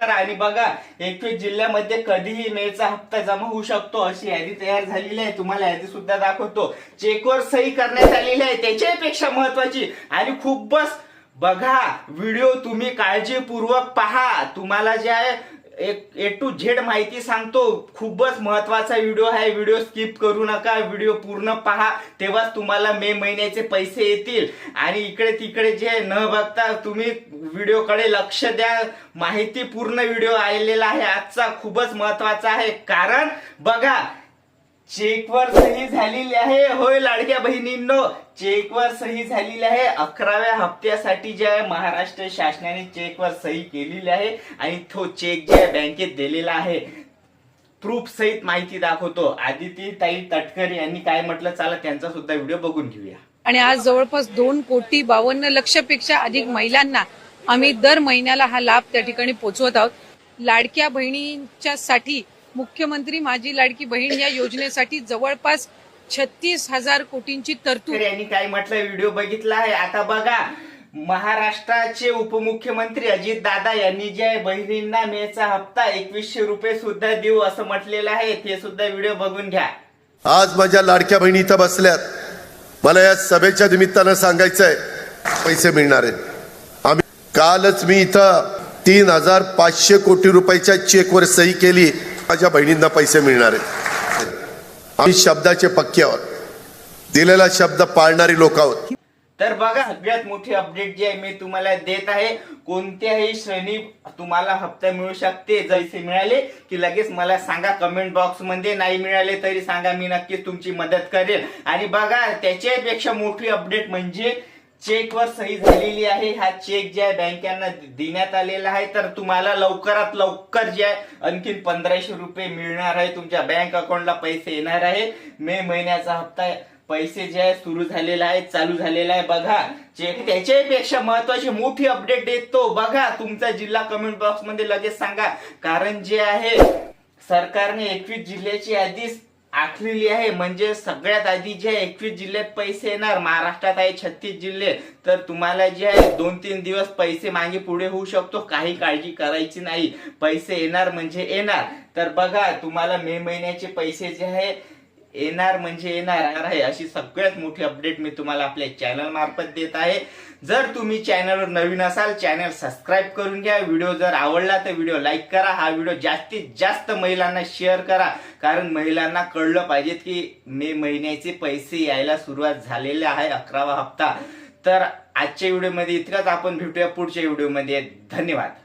करा. आणि बघा एकवीस जिल्ह्यामध्ये कधीही मेचा हप्ता जमा होऊ शकतो अशी यादी तयार झालेली आहे. तुम्हाला यादी सुद्धा दाखवतो. चेकवर सही करण्यात आलेली आहे त्याच्यापेक्षा महत्वाची. आणि खूपच बघा व्हिडिओ तुम्ही काळजीपूर्वक पहा. तुम्हाला जे आहे एक ए टू झेड माहिती सांगतो. खूपच महत्त्वाचा व्हिडिओ आहे. व्हिडिओ स्किप करू नका. व्हिडिओ पूर्ण पहा. तेव्हाच तुम्हाला मे महिन्याचे पैसे येतील. आणि इकडे तिकडे जे न बघता तुम्ही व्हिडिओकडे लक्ष द्या. माहिती पूर्ण व्हिडिओ आलेला आहे. आजचा खूपच महत्त्वाचा आहे. कारण बघा चेकवर सही झालेली आहे. होय लाडक्या बहिणींनो चेकवर सही झालेली आहे. अकराव्या हप्त्यासाठी जे आहे महाराष्ट्र शासनाने चेकवर सही केलेली आहे आणि तो चेक जे आहे बँकेत दिलेला आहे प्रूफ सहित माहिती दाखवतो. आदिती ताई तटकर यांनी काय म्हटलं? चला त्यांचा सुद्धा व्हिडिओ बघून घेऊया. आणि आज जवळपास दोन कोटी बावन्न लक्षपेक्षा अधिक महिलांना आम्ही दर महिन्याला हा लाभ त्या ठिकाणी पोहोचवत आहोत. लाडक्या बहिणींच्या साठी मुख्यमंत्री माझी लाडकी बहीण या योजनेसाठी जवळपास छत्तीस हजार कोटींची तरतूद. यांनी काय म्हटलं व्हिडिओ बघितला आहे. आता बघा महाराष्ट्राचे उपमुख्यमंत्री अजित दादा यांनी जे आहे बहिणींना मेचा हप्ता एकवीसशे रुपये सुद्धा देऊ असं म्हटलेलं आहे. ते सुद्धा व्हिडिओ बघून घ्या. आज माझ्या लाडक्या बहिणी इथं बसल्यात. मला या सभेच्या निमित्तानं सांगायचंय पैसे मिळणार आहेत. आम्ही कालच मी इथं तीन हजार पाचशे कोटी रुपयाच्या चेकवर सही केली. माझ्या बहिणींना पैसे मिळणार आहेत. आम्ही शब्दाचे पक्के आहोत. दिलेला शब्द पाळणारी लोक आहोत. तर बघा सगळ्यात मोठी अपडेट जी आहे मी तुम्हाला देत आहे. कोणत्याही श्रेणी तुम्हाला हप्ता मिळू शकते जैसे मिळाले की लगेच मला सांगा कमेंट बॉक्समध्ये. नाही मिळाले तरी सांगा मी नक्कीच तुमची मदत करेल. आणि बघा त्याच्यापेक्षा मोठी अपडेट म्हणजे चेकवर सही झालेली आहे. हा चेक जे आहे बँकांना देण्यात आलेला आहे तर तुम्हाला लवकरात लवकर जे आहे आणखीन पंधराशे रुपये मिळणार आहे. तुमच्या बँक अकाउंटला पैसे येणार आहे. मे महिन्याचा हप्ता पैसे जे आहे सुरू झालेला आहे चालू झालेला आहे. बघा चेक त्याच्यापेक्षा महत्वाची मोठी अपडेट देतो. बघा तुमचा जिल्हा कमेंट बॉक्समध्ये लगेच सांगा. कारण जे आहे सरकारने एकवीस जिल्ह्याची यादी आखलेली आहे. म्हणजे सगळ्यात आधी जे एकवीस जिल्ह्यात पैसे येणार. महाराष्ट्रात आहे छत्तीस जिल्हे. तर तुम्हाला जे आहे दोन तीन दिवस पैसे मागे पुढे होऊ शकतो. काही काळजी करायची नाही. पैसे येणार म्हणजे येणार. तर बघा तुम्हाला मे महिन्याचे पैसे जे आहे येणार म्हणजे येणार आहे अशी सगळ्यात मोठी अपडेट मी तुम्हाला आपल्या चॅनल मार्फत देत आहे. जर तुम्ही चॅनलवर नवीन असाल चॅनल सबस्क्राईब करून घ्या. व्हिडिओ जर आवडला तर व्हिडिओ लाईक करा. हा व्हिडिओ जास्तीत जास्त महिलांना शेअर करा. कारण महिलांना कळलं पाहिजे की मे महिन्याचे पैसे यायला सुरुवात झालेले आहे अकरावा हप्ता. तर आजच्या व्हिडिओमध्ये इतकंच. आपण भेटूया पुढच्या व्हिडिओमध्ये धन्यवाद.